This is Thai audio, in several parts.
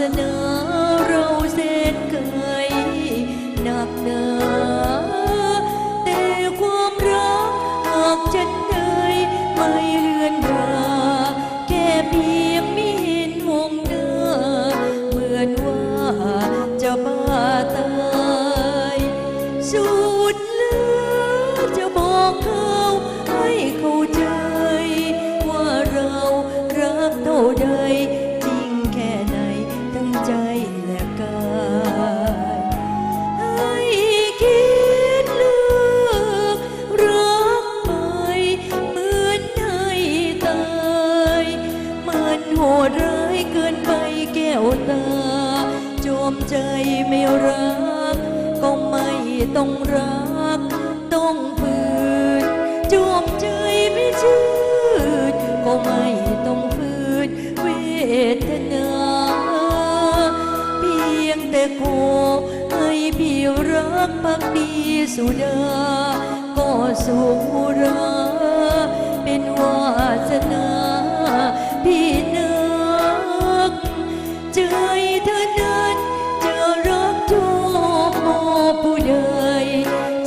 สนาเราเส้นเกยหนักหนาแต่ความรักหากจะเดยไม่เลือนราแค่เพียงไม่เห็นหงเดือเหมือนว่าจะบ้าตายสุดเลือจะบอกเขาให้เขาเจอ วตาจมใจไม่รัก ก็ไม่ต้องรัก ต้องฝืนจมใจไม่ชื่นก็ไม่ต้องฝืนเวทนาเพียงแต่ขอให้พี่รักพักดีสุดาก็สุรา เธอนั้นจะรักชอบมอผู้ใด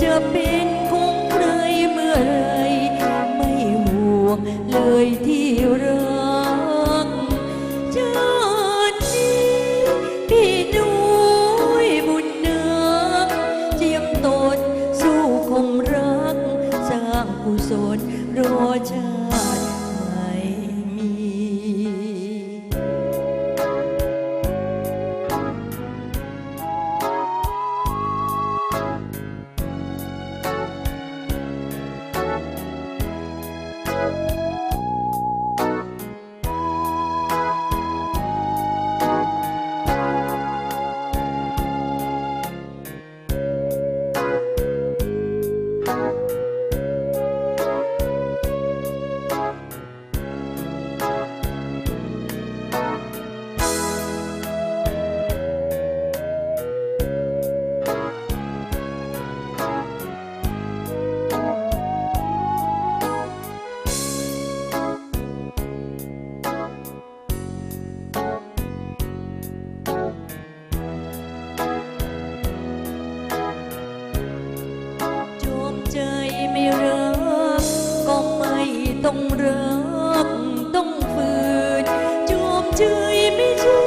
จะเป็นของใครเมื่อไหรไม่ห่วงเลยที่รักชาตินี้พี่น้อยบุญนักเจียมตนสู้คมรัก สร้างกุศลรอชาติ ต้องรักต้องฝืนจอมใจไม่ชื่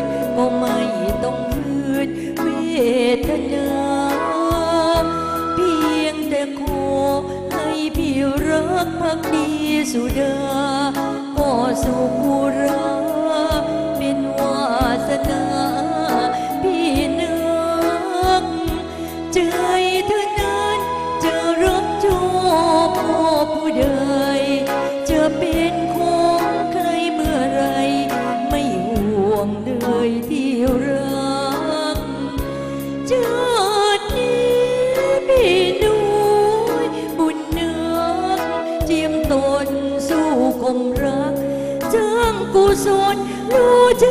นก็ไม่ต้องฝืนเวทนาเพียงแต่ขอให้พี่รักพักดีสุดาก็สุขุรา สู้คมรักสร้างกุศลรู้เจ